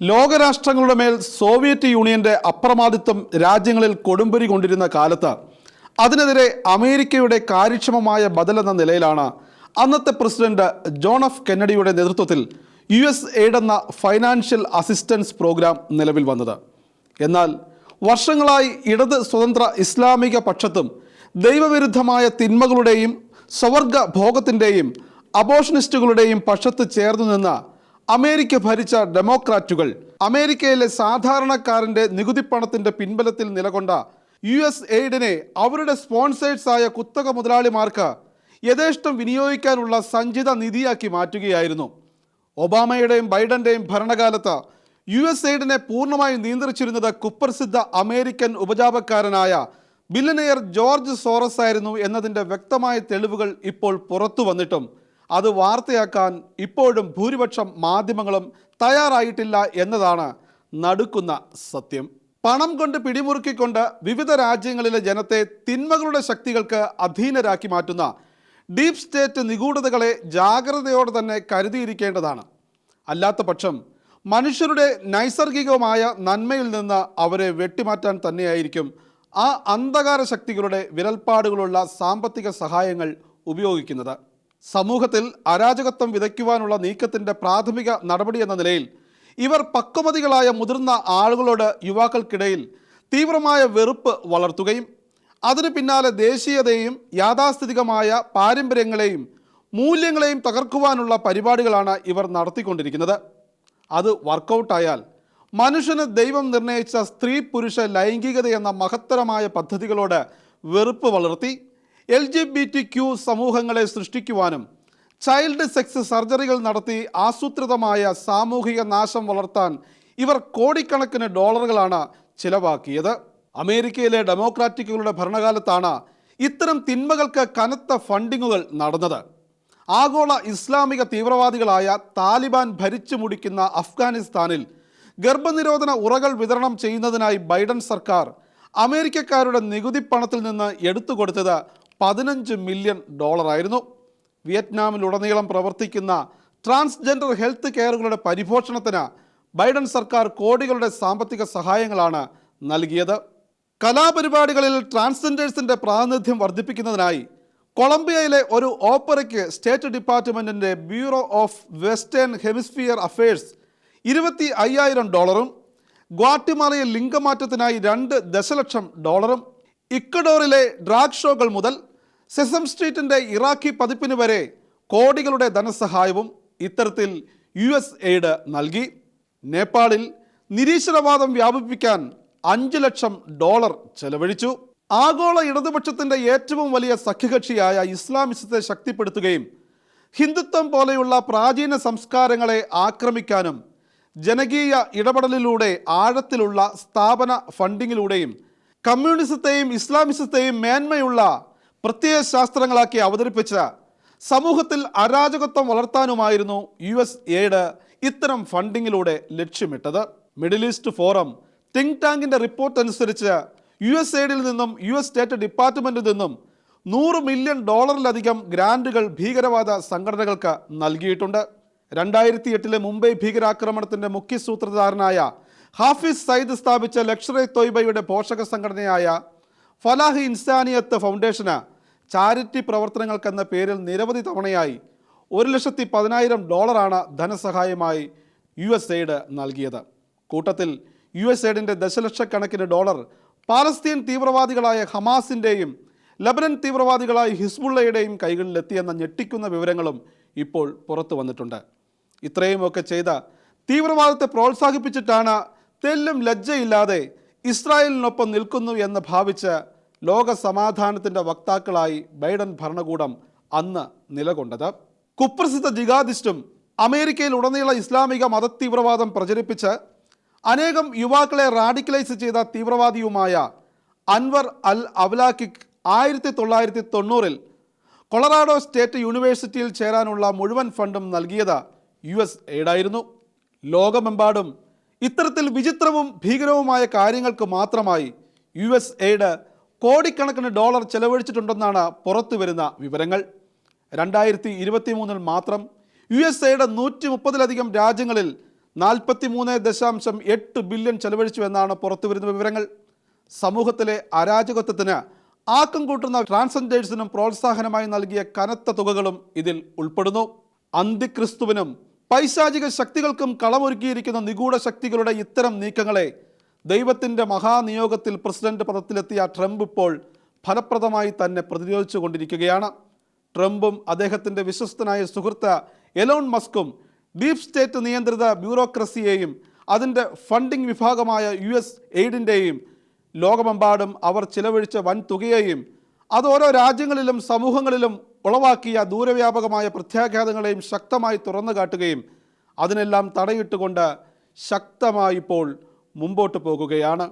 ലോകരാഷ്ട്രങ്ങളുടെ മേൽ സോവിയറ്റ് യൂണിയന്റെ അപ്രമാദിത്വം രാജ്യങ്ങളിൽ കൊടുമ്പരി കൊണ്ടിരുന്ന കാലത്ത് അതിനെതിരെ അമേരിക്കയുടെ കാര്യക്ഷമമായ ബദലെന്ന നിലയിലാണ് അന്നത്തെ പ്രസിഡന്റ് ജോൺ എഫ് കെന്നഡിയുടെ നേതൃത്വത്തിൽ യു എസ് എയ്ഡ് എന്ന ഫൈനാൻഷ്യൽ അസിസ്റ്റൻസ് പ്രോഗ്രാം നിലവിൽ വന്നത്. എന്നാൽ വർഷങ്ങളായി ഇടത് സ്വതന്ത്ര ഇസ്ലാമിക പക്ഷത്തും ദൈവവിരുദ്ധമായ തിന്മകളുടെയും സ്വവർഗ ഭോഗത്തിന്റെയും അബോഷനിസ്റ്റുകളുടെയും പക്ഷത്ത് ചേർന്നു നിന്ന അമേരിക്ക ഭരിച്ച ഡെമോക്രാറ്റുകൾ അമേരിക്കയിലെ സാധാരണക്കാരന്റെ നികുതി പണത്തിന്റെ പിൻബലത്തിൽ നിലകൊണ്ട യു എസ് എയ്ഡിനെ അവരുടെ ആയ കുത്തക മുതലാളിമാർക്ക് യഥേഷ്ടം വിനിയോഗിക്കാനുള്ള സഞ്ചിത നിധിയാക്കി മാറ്റുകയായിരുന്നു. ഒബാമയുടെയും ബൈഡന്റെയും ഭരണകാലത്ത് യു എസ് എയ്ഡിനെ പൂർണമായി നിയന്ത്രിച്ചിരുന്നത് കുപ്രസിദ്ധ അമേരിക്കൻ ഉപജാപക്കാരനായ ബില്ലനെയർ ജോർജ് സോറസ് ആയിരുന്നു എന്നതിന്റെ വ്യക്തമായ തെളിവുകൾ ഇപ്പോൾ പുറത്തു വന്നിട്ടും അത് വാർത്തയാക്കാൻ ഇപ്പോഴും ഭൂരിപക്ഷം മാധ്യമങ്ങളും തയ്യാറായിട്ടില്ല എന്നതാണ് നടുക്കുന്ന സത്യം. പണം കൊണ്ട് പിടിമുറുക്കിക്കൊണ്ട് വിവിധ രാജ്യങ്ങളിലെ ജനത്തെ തിന്മകളുടെ ശക്തികൾക്ക് അധീനരാക്കി മാറ്റുന്ന ഡീപ് സ്റ്റേറ്റ് നിഗൂഢതകളെ ജാഗ്രതയോടെ തന്നെ കരുതിയിരിക്കേണ്ടതാണ്. അല്ലാത്ത പക്ഷം മനുഷ്യരുടെ നൈസർഗികമായ നന്മയിൽ നിന്ന് അവരെ വെട്ടിമാറ്റാൻ തന്നെയായിരിക്കും ആ അന്ധകാര ശക്തികളുടെ വിരൽപ്പാടുകളുള്ള സാമ്പത്തിക സഹായങ്ങൾ ഉപയോഗിക്കുന്നത്. സമൂഹത്തിൽ അരാജകത്വം വിതയ്ക്കുവാനുള്ള നീക്കത്തിന്റെ പ്രാഥമിക നടപടി എന്ന നിലയിൽ ഇവർ പക്വമതികളായ മുതിർന്ന ആളുകളോട് യുവാക്കൾക്കിടയിൽ തീവ്രമായ വെറുപ്പ് വളർത്തുകയും അതിനു പിന്നാലെ ദേശീയതയും യാഥാസ്ഥിതികമായ പാരമ്പര്യങ്ങളെയും മൂല്യങ്ങളെയും തകർക്കുവാനുള്ള പരിപാടികളാണ് ഇവർ നടത്തിക്കൊണ്ടിരിക്കുന്നത്. അത് വർക്കൗട്ടായാൽ മനുഷ്യന് ദൈവം നിർണയിച്ച സ്ത്രീ പുരുഷ ലൈംഗികത എന്ന മഹത്തരമായ പദ്ധതികളോട് വെറുപ്പ് വളർത്തി L G B T Q സമൂഹങ്ങളെ സൃഷ്ടിക്കുവാനും ചൈൽഡ് സെക്സ് സർജറികൾ നടത്തി ആസൂത്രിതമായ സാമൂഹിക നാശം വളർത്താൻ ഇവർ കോടിക്കണക്കിന് ഡോളറുകളാണ് ചിലവാക്കിയത്. അമേരിക്കയിലെ ഡെമോക്രാറ്റിക്കുകളുടെ ഭരണകാലത്താണ് ഇത്തരം തിന്മകൾക്ക് കനത്ത ഫണ്ടിങ്ങുകൾ നടന്നത്. ആഗോള ഇസ്ലാമിക തീവ്രവാദികളായ താലിബാൻ ഭരിച്ചു മുടിക്കുന്ന അഫ്ഗാനിസ്ഥാനിൽ ഗർഭനിരോധന ഉറകൾ വിതരണം ചെയ്യുന്നതിനായി ബൈഡൻ സർക്കാർ അമേരിക്കക്കാരുടെ നികുതി പണത്തിൽ നിന്ന് എടുത്തു കൊടുത്തത് പതിനഞ്ച് മില്യൺ ഡോളറായിരുന്നു. വിയറ്റ്നാമിലുടനീളം പ്രവർത്തിക്കുന്ന ട്രാൻസ്ജെൻഡർ ഹെൽത്ത് കെയറുകളുടെ പരിപോഷണത്തിന് ബൈഡൻ സർക്കാർ കോടികളുടെ സാമ്പത്തിക സഹായങ്ങളാണ് നൽകിയത്. കലാപരിപാടികളിൽ ട്രാൻസ്ജെൻഡേഴ്സിന്റെ പ്രാതിനിധ്യം വർദ്ധിപ്പിക്കുന്നതിനായി കൊളംബിയയിലെ ഒരു ഓപ്പറയ്ക്ക് സ്റ്റേറ്റ് ഡിപ്പാർട്ട്മെന്റിന്റെ bureau of western hemisphere affairs ഇരുപത്തി അയ്യായിരം ഡോളറും ഗ്വാട്ടിമാലയിൽ ലിംഗമാറ്റത്തിനായി രണ്ട് ദശലക്ഷം ഡോളറും ഇക്കഡോറിലെ ഡ്രാഗ് ഷോകൾ മുതൽ സെസം സ്ട്രീറ്റിന്റെ ഇറാഖി പതിപ്പിന് വരെ കോടികളുടെ ധനസഹായവും ഇത്തരത്തിൽ യു എസ് എയ്ഡ് നൽകി. നേപ്പാളിൽ നിരീശ്വരവാദം വ്യാപിപ്പിക്കാൻ അഞ്ച് ലക്ഷം ഡോളർ ചെലവഴിച്ചു. ആഗോള ഇടതുപക്ഷത്തിന്റെ ഏറ്റവും വലിയ സഖ്യകക്ഷിയായ ഇസ്ലാമിസത്തെ ശക്തിപ്പെടുത്തുകയും ഹിന്ദുത്വം പോലെയുള്ള പ്രാചീന സംസ്കാരങ്ങളെ ആക്രമിക്കാനും ജനകീയ ഇടപെടലിലൂടെ ആഴത്തിലുള്ള സ്ഥാപന ഫണ്ടിങ്ങിലൂടെയും കമ്മ്യൂണിസത്തെയും ഇസ്ലാമിസത്തെയും മേന്മയുള്ള പ്രത്യയ ശാസ്ത്രങ്ങളാക്കി അവതരിപ്പിച്ച സമൂഹത്തിൽ അരാജകത്വം വളർത്താനുമായിരുന്നു യു എസ് എയ്ഡ് ഇത്തരം ഫണ്ടിങ്ങിലൂടെ ലക്ഷ്യമിട്ടത്. മിഡിൽ ഈസ്റ്റ് ഫോറം തിങ്ക് ടാങ്കിന്റെ റിപ്പോർട്ട് അനുസരിച്ച് യു എസ് എയ്ഡിൽ നിന്നും യു എസ് സ്റ്റേറ്റ് ഡിപ്പാർട്ട്മെന്റിൽ നിന്നും നൂറ് മില്യൺ ഡോളറിലധികം ഗ്രാന്റുകൾ ഭീകരവാദ സംഘടനകൾക്ക് നൽകിയിട്ടുണ്ട്. രണ്ടായിരത്തി എട്ടിലെ മുംബൈ ഭീകരാക്രമണത്തിന്റെ മുഖ്യ സൂത്രധാരനായ ഹാഫിസ് സയ്ദ് സ്ഥാപിച്ച ലക്ഷറെ തൊയ്ബയുടെ പോഷക സംഘടനയായ ഫലാഹ് ഇൻസാനിയത്ത് ഫൗണ്ടേഷന് ചാരിറ്റി പ്രവർത്തനങ്ങൾക്കെന്ന പേരിൽ നിരവധി തവണയായി ഒരു ലക്ഷത്തി പതിനായിരം ഡോളറാണ് ധനസഹായമായി യു എസ് എയ്ഡ് നൽകിയത്. കൂട്ടത്തിൽ യു എസ് എയ്ഡിന്റെ ദശലക്ഷക്കണക്കിന് ഡോളർ പാലസ്തീൻ തീവ്രവാദികളായ ഹമാസിന്റെയും ലബനൻ തീവ്രവാദികളായ ഹിസ്ബുള്ളയുടെയും കൈകളിലെത്തിയെന്ന ഞെട്ടിക്കുന്ന വിവരങ്ങളും ഇപ്പോൾ പുറത്തു വന്നിട്ടുണ്ട്. ഇത്രയുമൊക്കെ ചെയ്ത തീവ്രവാദത്തെ പ്രോത്സാഹിപ്പിച്ചിട്ടാണ് തെല്ലും ലജ്ജയില്ലാതെ ഇസ്രായേലിനൊപ്പം നിൽക്കുന്നു എന്ന് ഭാവിച്ച് ലോക സമാധാനത്തിന്റെ വക്താക്കളായി ബൈഡൻ ഭരണകൂടം അന്ന് നിലകൊണ്ടത്. കുപ്രസിദ്ധ ജിഹാദിസ്റ്റും അമേരിക്കയിൽ ഉടനീള ഇസ്ലാമിക മതതീവ്രവാദം പ്രചരിപ്പിച്ച് അനേകം യുവാക്കളെ റാഡിക്കലൈസ് ചെയ്ത തീവ്രവാദിയുമായ അൻവർ അൽ അവലാക്കിക് ആയിരത്തി തൊള്ളായിരത്തി തൊണ്ണൂറിൽ കൊളറാഡോ സ്റ്റേറ്റ് യൂണിവേഴ്സിറ്റിയിൽ ചേരാനുള്ള മുഴുവൻ ഫണ്ടും നൽകിയത് യു എസ് എയ്ഡായിരുന്നു. ലോകമെമ്പാടും ഇത്തരത്തിൽ വിചിത്രവും ഭീകരവുമായ കാര്യങ്ങൾക്ക് മാത്രമായി യു എസ് എയ്ഡ് കോടിക്കണക്കിന് ഡോളർ ചെലവഴിച്ചിട്ടുണ്ടെന്നാണ് പുറത്തു വരുന്ന വിവരങ്ങൾ. രണ്ടായിരത്തി ഇരുപത്തി മൂന്നിൽ മാത്രം യു എസ് എയുടെ നൂറ്റി മുപ്പതിലധികം രാജ്യങ്ങളിൽ നാൽപ്പത്തി മൂന്ന് ദശാംശം എട്ട് ബില്യൺ ചെലവഴിച്ചു എന്നാണ് പുറത്തു വരുന്ന വിവരങ്ങൾ. സമൂഹത്തിലെ അരാജകത്വത്തിന് ആക്കം കൂട്ടുന്ന ട്രാൻസ്ജെൻഡേഴ്സിനും പ്രോത്സാഹനമായി നൽകിയ കനത്ത തുകകളും ഇതിൽ ഉൾപ്പെടുന്നു. അന്തിക്രിസ്തുവിനും പൈശാചിക ശക്തികൾക്കും കളമൊരുക്കിയിരിക്കുന്ന നിഗൂഢ ശക്തികളുടെ ഇത്തരം നീക്കങ്ങളെ ദൈവത്തിന്റെ മഹാനിയോഗത്തിൽ പ്രസിഡന്റ് പദത്തിലെത്തിയ ട്രംപ് ഇപ്പോൾ ഫലപ്രദമായി തന്നെ പ്രതിരോധിച്ചു കൊണ്ടിരിക്കുകയാണ്. ട്രംപും അദ്ദേഹത്തിന്റെ വിശ്വസ്തനായ സുഹൃത്ത് എലോൺ മസ്കും ഡീപ് സ്റ്റേറ്റ് നിയന്ത്രിത ബ്യൂറോക്രസിയെയും അതിന്റെ ഫണ്ടിംഗ് വിഭാഗമായ യു എസ് എയ്ഡിന്റെയും ലോകമെമ്പാടും അവർ ചിലവഴിച്ച വൻ തുകയെയും അത് ഓരോ രാജ്യങ്ങളിലും സമൂഹങ്ങളിലും ഉളവാക്കിയ ദൂരവ്യാപകമായ പ്രത്യാഘാതങ്ങളെയും ശക്തമായി തുറന്നു കാട്ടുകയും അതിനെല്ലാം തടയിട്ടുകൊണ്ട് ശക്തമായി ഇപ്പോൾ മുമ്പോട്ട് പോകുകയാണ്.